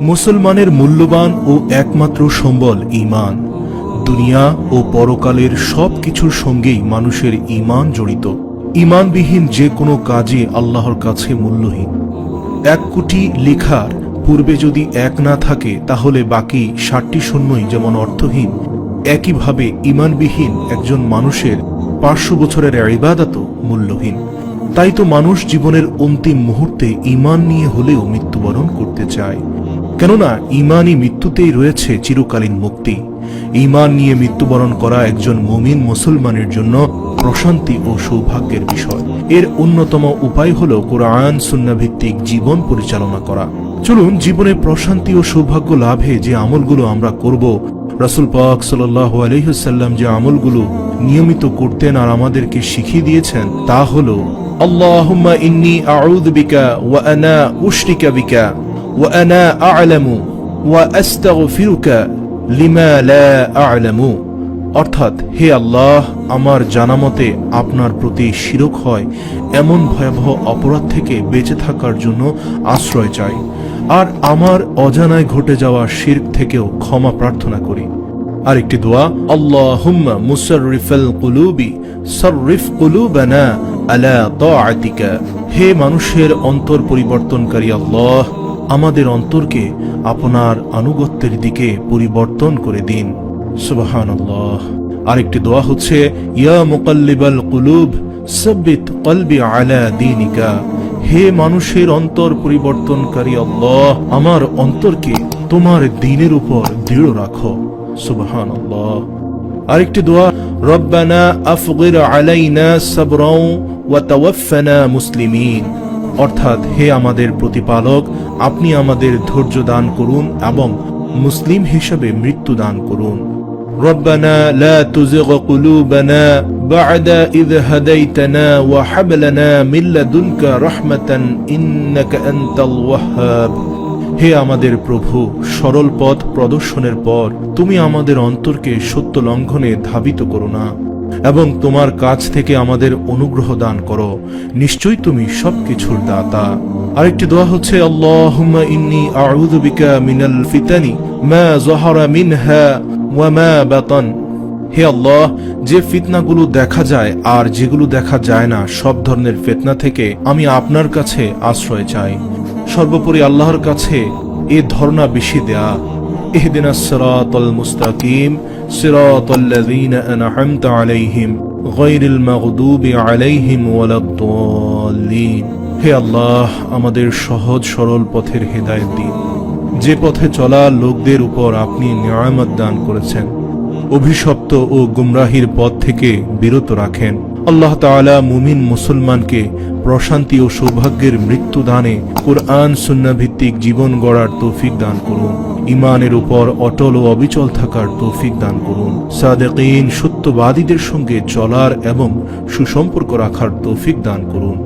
মুসলমানের মূল্যবান ও একমাত্র সম্বল ঈমান। দুনিয়া ও পরকালের সব কিছুর সঙ্গেই মানুষের ঈমান জড়িত। ঈমানবিহীন যে কোনো কাজে আল্লাহর কাছে মূল্যহীন। এক কোটি লেখার পূর্বে যদি এক না থাকে, তাহলে বাকি ষাটটি শূন্যই যেমন অর্থহীন, একইভাবে ঈমানবিহীন একজন মানুষের পাঁচশো বছরের ইবাদতও মূল্যহীন। তাই তো মানুষ জীবনের অন্তিম মুহূর্তে ঈমান নিয়ে হলেও মৃত্যুবরণ করতে চায়। কেননা ঈমানই মৃত্যুতেই রয়েছে চিরকালীন মুক্তি। ঈমান নিয়ে মৃত্যুবরণ করা একজন মুমিন মুসলমানের জন্য প্রশান্তি ও সৌভাগ্যের বিষয়। এর অন্যতম উপায় হল কোরআন, সুন্নাভিত্তিক জীবন পরিচালনা করা। চলুন জীবনে প্রশান্তি ও সৌভাগ্য লাভে যে আমলগুলো আমরা করব, রাসুল পাক সাল্লাহ আলহিহাল্লাম যে আমলগুলো নিয়মিত করতেন আর আমাদেরকে শিখিয়ে দিয়েছেন, তা হল, আল্লাহুম্মা ইন্নি আউযু বিকা ওয়া আনা উশরিকা বিকা। আনা আ'লামু ওয়া লিমা লা আ'লামু অর্থাৎ হে আল্লাহ, আমার জানামতে আপনার প্রতি শিরক হয় এমন ভয়াবহ অপরাধ থেকে বেঁচে থাকার জন্য আশ্রয় চাই। আর আমার অজানায় ঘটে যাওয়া শির্ক থেকেও ক্ষমা প্রার্থনা করি। আরেকটি দোয়া, আল্লাহুম্মা মুসাররিফাল কুলুবি সাররিফ কুলুবানা আলা তাআতিকা। হে মানুষের অন্তর পরিবর্তনকারী আল্লাহ আমাদের অন্তরকে আপনার আনুগত্যের দিকে পরিবর্তন করে দিন। সুবহানাল্লাহ। আরেকটি দোয়া হচ্ছে, ইয়া মুকাল্লিবাল কুলুব, সাব্বিত কলবি আলা দীনিকা। হে মানুষের অন্তর পরিবর্তনকারী আল্লাহ, আমার অন্তরকে তোমার দিনের উপর দৃঢ় রাখো। সুবহানাল্লাহ। আরেকটি দোয়া, রব্বানা আফগির আলাইনা সাবরাও ওয়া তাওয়াফানা মুসলিমিন। অর্থাৎ, হে আমাদের প্রতিপালক আপনি আমাদের ধৈর্য দান করুন এবং মুসলিম হিসেবে মৃত্যু দান করুন ربنا لا تزغ قلوبنا بعد إذ هديتنا وهب لنا من لدنك رحمة إنك أنت الوهاب হে আমাদের প্রভু সরল পথ প্রদর্শনের পর তুমি আমাদের অন্তরকে সত্য লঙ্ঘনে ধাবিত করো না এবং তোমার কাছ থেকে আমাদের অনুগ্রহ দান করো নিশ্চয়ই তুমি সবকিছুর দাতা আরেকটি দোয়া হচ্ছে আল্লাহুম্মা ইন্নী আউযু বিকা মিনাল ফিতানি মা যাহারা মিনহা ওয়া মা বাতান হে আল্লাহ যে ফিতনাগুলো দেখা যায় আর যেগুলো দেখা যায় না সব ধরনের ফিতনা থেকে আমি আপনার কাছে আশ্রয় চাই সর্বোপরি আল্লাহর কাছে এ ধর্ণা বেশি দেয়া اهدنا الصراط المستقيم صراط الذين أنعمت عليهم غير المغضوب عليهم ولا الضالين হে আল্লাহ, আমাদের সহজ সরল পথের হেদায়েত দিন। যে পথে চলা লোকদের উপর আপনি নিয়ামত দান করেছেন, অভিশপ্ত ও গুমরাহির পথ থেকে বিরত রাখেন। আল্লাহ তাআলা মুমিন মুসলমানকে প্রশান্তি ও সৌভাগ্যের মৃত্যু দানে কোরআন সুন্না ভিত্তিক জীবন গড়ার তৌফিক দান করুন। ইমানের উপর অটল ও অবিচল থাকার তৌফিক দান করুন। সাদেকিন, সত্যবাদীদের সঙ্গে চলার এবং সুসম্পর্ক রাখার তৌফিক দান করুন।